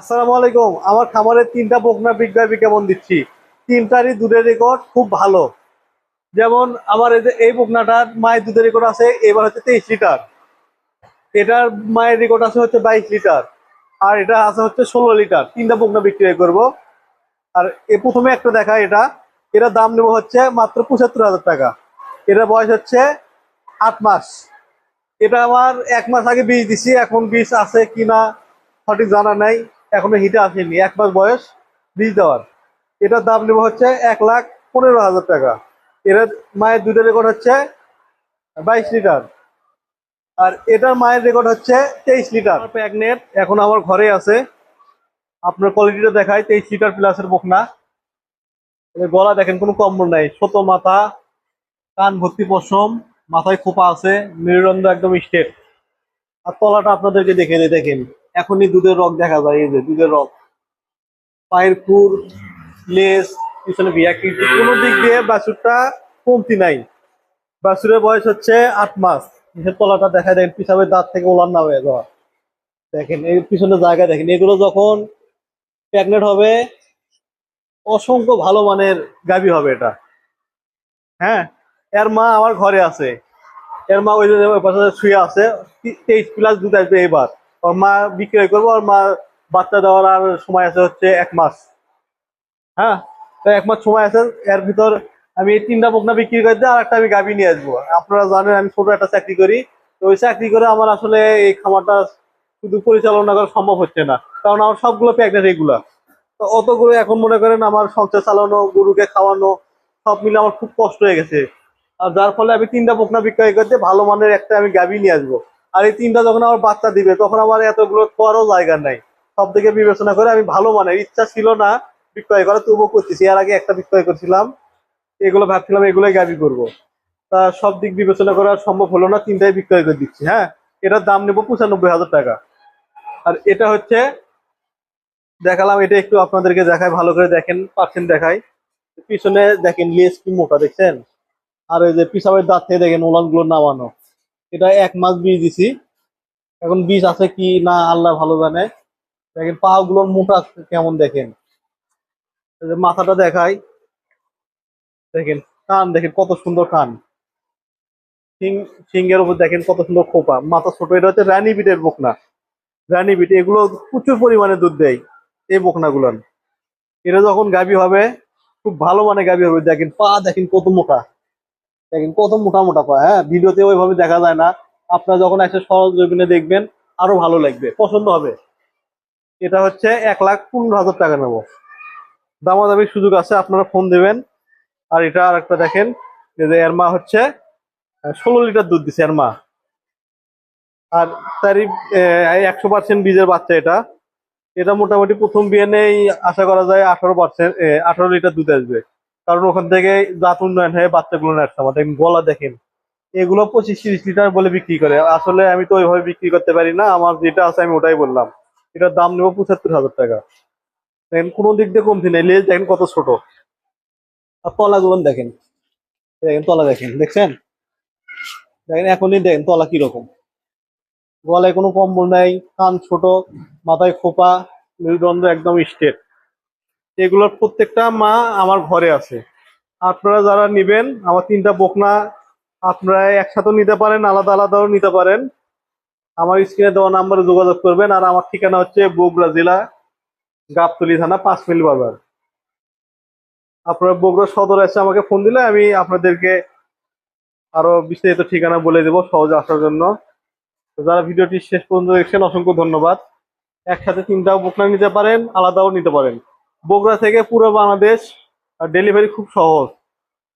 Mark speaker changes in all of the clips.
Speaker 1: আসসালামু আলাইকুম। আমার খামারের তিনটা বকনা বিজ্ঞাপী কেমন দিচ্ছি। তিনটারই দুধের রেকর্ড খুব ভালো। যেমন আমার এই এই বকনাটার মায়ের দুধের রেকর্ড আছে, এবার হচ্ছে তেইশ লিটার। এটার মায়ের রেকর্ড আছে হচ্ছে বাইশ লিটার। আর এটা আছে হচ্ছে ষোলো লিটার। তিনটা বকনা বিক্রি করব। আর এ প্রথমে একটা দেখা এটা। এটার দাম নেব হচ্ছে মাত্র পঁচাত্তর হাজার টাকা। এটার বয়স হচ্ছে আট মাস। এটা আমার এক মাস আগে বীজ দিছি, এখন বীজ আছে কিনা সঠিক জানা নাই। এখনও হিটে আসেনি। এক মাস বয়স বীজ দেওয়ার। এটার দাম নেব হচ্ছে এক লাখ পনেরো হাজার টাকা। এটার মায়ের দুধের রেকর্ড হচ্ছে বাইশ লিটার। আর এটার মায়ের রেকর্ড হচ্ছে তেইশ লিটার। প্যাগনেট এখন আমার ঘরে আছে। আপনার কোয়ালিটিটা দেখায় তেইশ লিটার প্লাসের বকনা। গলা দেখেন, কোনো কম্বল নাই। ছোট মাথা, কান ভর্তি পশম, মাথায় খোপা আছে, মেরুদণ্ড একদম স্টেট আর তলাটা আপনাদেরকে দেখে দেখেন। এখনই দুধের রক দেখা যায়, এই যে দুধের রক পায়ের খুর লেস পিছনে ভিয়াকৃতি কোনো দিক দিয়ে বাছুরটা কমতি নাই। বাছুরের বয়স হচ্ছে আট মাস। তলাটা দেখা দেন পিছাবের দাঁত থেকে ওলার না হয়ে যাওয়া। দেখেন, এই পিছনের জায়গা দেখেন, এগুলো যখন প্রেগনেন্ট হবে, অসংখ্য ভালো মানের গাবি হবে এটা। হ্যাঁ এর মা আমার ঘরে আছে। এর মা ওই শুয়ে আছে তেইশ প্লাস দুধ আসবে এবার ওর মা বিক্রয় করব, ওর মা বাচ্চা দেওয়ার আর সময় আছে হচ্ছে এক মাস। হ্যাঁ? তো এক মাস সময় আছে, এর ভিতর আমি এই তিনটা বকনা বিক্রি করে দিয়ে আর একটা আমি গাভি নিয়ে আসব। আপনারা জানেন আমি ছোট একটা চাকরি করি, তো ওই চাকরি করে আমার আসলে এই খামারটা শুধু পরিচালনা করা সম্ভব হচ্ছে না, কারণ আমার সবগুলো প্যাকেট এগুলা তো অতগুলো এখন মনে করেন আমার সংসার চালানো, গরুকে খাওয়ানো, সব মিলে আমার খুব কষ্ট হয়ে গেছে। আর যার ফলে আমি তিনটা বকনা বিক্রয় করতে ভালো মানের একটা আমি গাভি নিয়ে আসব। আর এই তিনটা যখন আমার বাচ্চা দিবে, তখন আমার এতগুলো খাওয়ারও জায়গা নাই। সব দিকে বিবেচনা করে আমি ভালো মানের, ইচ্ছা ছিল না বিক্রয় করা তবুও করতেছি। এর আগে একটা বিক্রয় করছিলাম, এগুলো ভাবছিলাম এগুলোই গাভি করব। তা সব দিক বিবেচনা করা সম্ভব হলো না, তিনটাই বিক্রয় করে দিচ্ছি হ্যাঁ? এটার দাম নেব পঁচানব্বই হাজার টাকা। আর এটা হচ্ছে, দেখালাম, এটা একটু আপনাদেরকে দেখায় ভালো করে দেখেন পার্সেন্ট দেখায় পিছনে দেখেন লেস কি মোটা, দেখছেন? আর ওই যে পিসাবের দাঁত থেকে দেখেন ওলানগুলো নামানো। এটা এক মাস বীজ দিছি। এখন বীজ আছে কি না, আল্লাহ ভালো জানে। দেখেন পা গুলোর মোটা কেমন দেখেন। মাথাটা দেখাই। দেখেন কান, দেখেন কত সুন্দর কান। সিংহের উপর দেখেন কত সুন্দর খোপা। মাথা ছোট, এটা হচ্ছে রানী বিটের বকনা। রানী বিট, এগুলো প্রচুর পরিমাণে দুধ দেয় এই বকনা গুলান এটা যখন গাভী হবে, খুব ভালো মানে গাভী হবে। দেখেন পা দেখেন কত মোটা। দেখেন কত মোটা মোটা পা হ্যাঁ ভিডিওতে ওইভাবে দেখা যায় না। আপনারা যখন একটা সহজ জমিনে দেখবেন, আরও ভালো লাগবে। পছন্দ হবে। এটা হচ্ছে এক লাখ পনেরো হাজার টাকা নেব। দামাদামির সুযোগ আছে, আপনারা ফোন দেবেন। আর এটা আর একটা দেখেন যে এর মা হচ্ছে ষোলো লিটার দুধ দিছে এর মা। আর তারই একশো পার্সেন্ট বীজের বাচ্চা এটা। এটা মোটামুটি প্রথম বিয়ানেই আশা করা যায় আঠারো পার্সেন্ট আঠারো লিটার দুধ আসবে। কারণ ওখান থেকে জাত উন্নয়ন হয়ে বাচ্চাগুলো আমার দেখেন গলা দেখেন। এগুলো পঁচিশ তিরিশ লিটার বলে বিক্রি করে। আসলে আমি তো ওইভাবে বিক্রি করতে পারি না। আমার যেটা আছে আমি ওটাই বললাম। এটার দাম নেব পঁচাত্তর হাজার টাকা। দেখেন, কোনো দিক দিয়ে কমতি নেই। লেজ দেখেন কত ছোট। আর তলাগুলো দেখেন। দেখেন, তলা দেখেন। দেখছেন? দেখেন, এখনই দেখেন তলা কীরকম। গলায় কোনো কম্বল নাই, কান ছোট, মাথায় খোপা, মেরুদণ্ড একদম স্ট্রেট এগুলোর প্রত্যেকটা মা আমার ঘরে আছে। আপনারা যারা নিবেন, আমার তিনটা বকনা, আপনারা একসাথেও নিতে পারেন, আলাদা আলাদাও নিতে পারেন। আমার স্ক্রিনে দেওয়া নাম্বারে যোগাযোগ করবেন, আর আমার ঠিকানা হচ্ছে বগুড়া জেলা, গাবতলি থানা, পাঁচ মিল বাজার। আপনারা বগুড়া সদর এসে আমাকে ফোন দিলে আমি আপনাদেরকে আরও বিস্তারিত ঠিকানা বলে দেবো সহজে আসার জন্য। যারা ভিডিওটি শেষ পর্যন্ত দেখছেন, অসংখ্য ধন্যবাদ। একসাথে তিনটাও বকনা নিতে পারেন, আলাদাও নিতে পারেন। বগুড়া থেকে পুরো বাংলাদেশ ডেলিভারি খুব সহজ।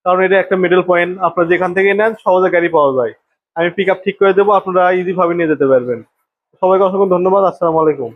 Speaker 1: কারণ এটা একটা মিডল পয়েন্ট আপনারা যেখান থেকে নেন, সহজে গাড়ি পাওয়া যায়। আমি পিক ঠিক করে দেবো, আপনারা ইজি ভাবে নিয়ে যেতে পারবেন। সবাইকে অসংখ্য ধন্যবাদ, আসসালামু আলাইকুম।